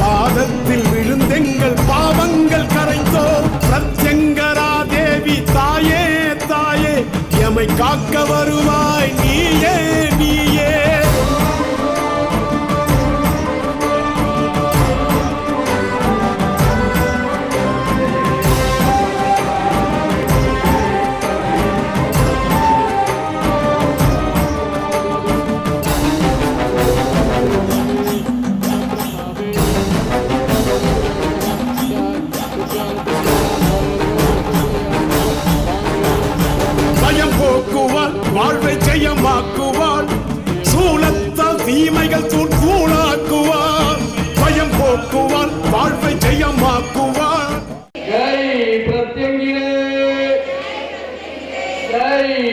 பாதத்தில் விழுந்தெங்கள் பாவங்கள் கரைத்தோ பிரத்யங்கரா தேவி தாயே தாயே எமை காக்க வருவாய் நீயே.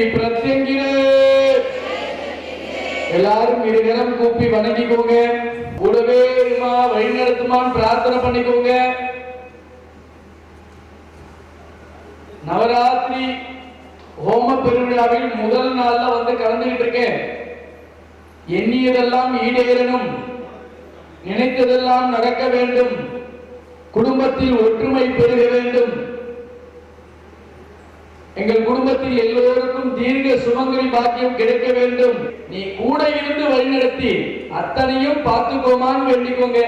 பிரத்யங்கிரே எல்லாரும் இருகரம் கூப்பி வணங்கிக்கோங்க. கூடவே இருமா வழி நடத்துமான்னு பிரார்த்தனை பண்ணிக்கோங்க. நவராத்திரி ஹோம பெருவிழாவில் முதல் நாள்ல வந்து கலந்துகிட்டு இருக்கேன். எண்ணியதெல்லாம் ஈடேறணும். நினைத்ததெல்லாம் நடக்க வேண்டும். குடும்பத்தில் ஒற்றுமை பெருக வேண்டும். எங்கள் குடும்பத்தில் எல்லோருக்கும் தீர்க்க சுமங்கலி பாக்கியம் கிடைக்க வேண்டும். நீ கூட இருந்து வழிநடத்தி அத்தனையும் பார்த்துக்கோமான்னு வேண்டிக்கோங்க.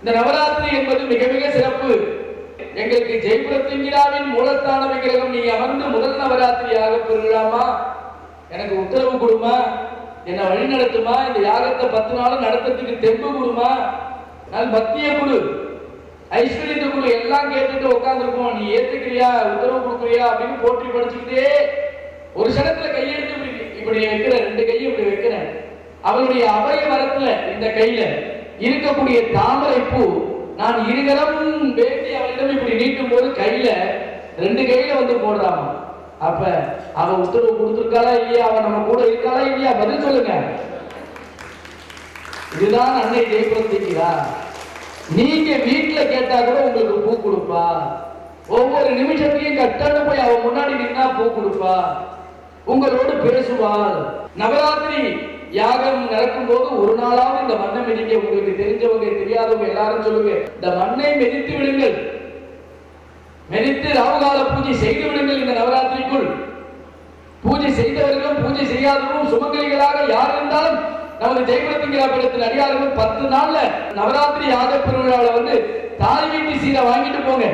இந்த நவராத்திரி என்பது மிக மிக சிறப்பு. எங்களுக்கு ஜெயபுரத்திங்கிராவின் மூலத்தான விக்கிரகம் நீ அமர்ந்து முதல் நவராத்திரியாக பெறலாமா எனக்கு உத்தரவு கொடுமா? என்னை வழி நடத்துமா இந்த யாகத்தை பத்து நாளும் நடத்துறதுக்கு தெம்பு கொடுமா? நான் பக்தியை கொடு. ஐஸ்வர்யத்துக்குள்ள எல்லாம் கேட்டுட்டு உட்காந்துருக்கோம் நீ ஏத்துக்கிறியா? உத்தரவு கொடுக்குறியா? அப்படின்னு போற்றி படிச்சுக்கிட்டே ஒரு சடத்துல கையெழுத்து இப்படி இப்படி வைக்கிற ரெண்டு கையும் இப்படி வைக்கிறேன் அவளுடைய அபய மரத்துல இந்த கையில இருக்கக்கூடிய தாமரை பூ நான் இருகரம் வேண்டி அவளிடம் இப்படி நீட்டும் போது கையில ரெண்டு கையில வந்து போடுறாமா? அப்ப அவ உத்தரவு கொடுத்துருக்காளா இல்லையா? அவ நம்ம கூட இருக்காளா இல்லையா? பதில் சொல்லுங்க. இதுதான் அன்னை ஜெயபுரத்திக்கிறா நீங்க வீட்டுல கேட்டா கூட உங்களுக்கு பூ கொடுப்பா. ஒவ்வொரு நிமிஷத்தையும் கட்டாண்டு போய் அவன் முன்னாடி நின்னா பூ கொடுப்பா. உங்களோடு பேசுவாள். நவராத்திரி யாகம் நடக்கும் போது ஒரு நாளாவது இந்த மண்ணை மிதிக்க உங்களுக்கு தெரிஞ்சவங்க தெரியாதவங்க எல்லாரும் சொல்லுங்க இந்த மண்ணை மெதித்து விடுங்கள். மெதித்து ராகுகால பூஜை செய்து விடுங்கள் இந்த நவராத்திரிக்குள். பூஜை செய்தவர்களும் பூஜை செய்யாதவர்களும் சுமங்கலிகளாக யார் இருந்தாலும் நமது ஜெயபுரத்திங்கிற பீடத்தில் அடியார்கள் பத்து நாள்ல நவராத்திரி யாக பெருவிழாவில் வந்து தாய் வீட்டு சீரை வாங்கிட்டு போங்க.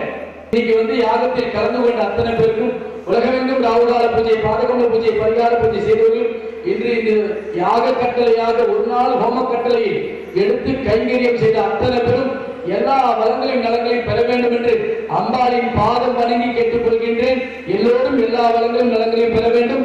இன்னைக்கு வந்து யாகத்தில் கலந்து கொண்ட அத்தனை பேருக்கும் உலகமெங்கும் ராகுகால பூஜை பாதகொண்ட பூஜை பரிகார பூஜை செய்தவர்கள் இன்று இந்த யாக கட்டளையாக ஒரு நாள் ஹோம கட்டளையை எடுத்து கைங்கரியம் செய்த அத்தனை பேரும் எல்லா வளங்களையும் நலங்களையும் பெற வேண்டும் என்று அம்பாளின் பாதம் வணங்கி கேட்டுக்கொள்கின்றேன். எல்லோரும் எல்லா வளங்களையும் நலங்களையும் பெற வேண்டும்.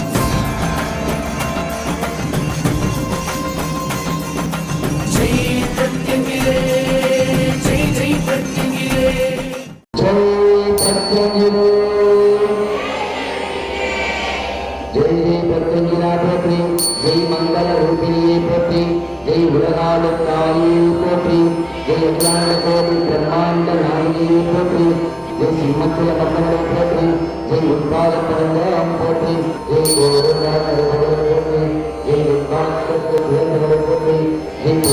ஜெய் ஜெய் போற்றி ஜெய் மங்கள ரூபிணியை போற்றி ஜெய் உலகாலும் தாயை போற்றி ஜெய் அகிலாண்ட கோவில் பிரம்மாண்ட நாயகியை போற்றி ஜெய் சிம்மத்தில மன்னரை போற்றி ஜெய் உட்பாத பரந்தரம் போற்றி ஜெய் கோவிந்தரை போற்றி ஜெய் உட்பாதத்திற்கு உயர்ந்தவரை போற்றி ஜெய்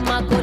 chamaco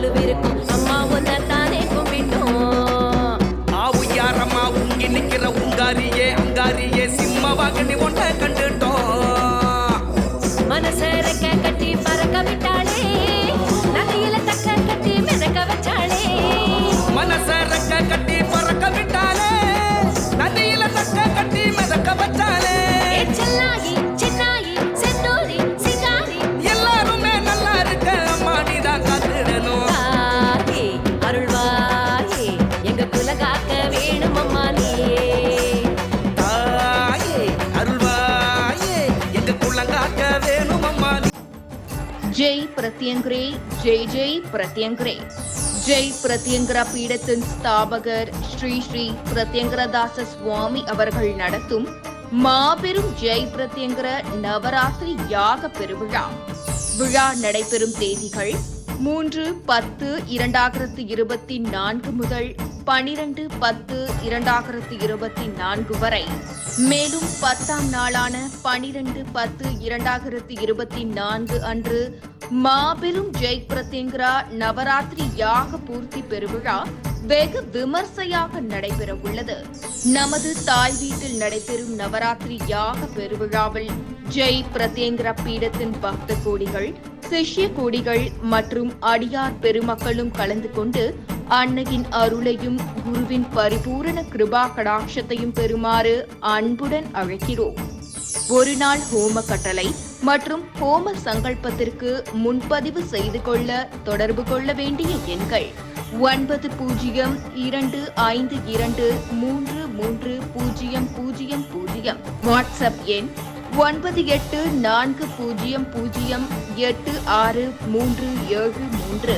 ஜெய் பிரத்யங்கரே ஜெய் ஜெய் பிரத்யங்கரே. ஜெய் பிரத்யங்கர பீடத்தின் ஸ்தாபகர் ஸ்ரீ ஸ்ரீ பிரத்யங்கரதாச சுவாமி அவர்கள் நடத்தும் மாபெரும் ஜெய் பிரத்யங்கர நவராத்திரி யாக பெருவிழா. விழா நடைபெறும் தேதிகள் மூன்று பத்து இரண்டாயிரத்து இருபத்தி நான்கு முதல் பனிரெண்டு பத்து இரண்டாயிரத்து இருபத்தி நான்கு வரை. மேலும் பத்தாம் நாளான பனிரெண்டு பத்து இரண்டாயிரத்து இருபத்தி நான்கு அன்று மாபெரும் ஜெய் பிரத்யங்கரா நவராத்திரி யாக பூர்த்தி பெருவிழா வெகு விமர்சையாக நடைபெற உள்ளது நமது தாய் வீட்டில் நடைபெறும் நவராத்திரி யாக பெருவிழாவில் ஜெய் பிரத்யங்கரா பீடத்தின் பக்த கோடிகள் சிஷ்ய கோடிகள் மற்றும் அடியார் பெருமக்களும் கலந்து கொண்டு அன்னையின் அருளையும் குருவின் பரிபூரண கிருபா கடாட்சத்தையும் பெறுமாறு அன்புடன் அழைக்கிறோம். ஒரு நாள் ஹோம கட்டளை மற்றும் ஹோம சங்கல்பத்திற்கு முன்பதிவு செய்து கொள்ள தொடர்பு கொள்ள வேண்டிய எண்கள் ஒன்பது பூஜ்ஜியம் இரண்டு ஐந்து இரண்டு மூன்று மூன்று பூஜ்ஜியம் பூஜ்ஜியம் பூஜ்ஜியம். வாட்ஸ்அப் எண் ஒன்பது எட்டு நான்கு பூஜ்ஜியம் பூஜ்ஜியம் எட்டு ஆறு மூன்று ஏழு மூன்று.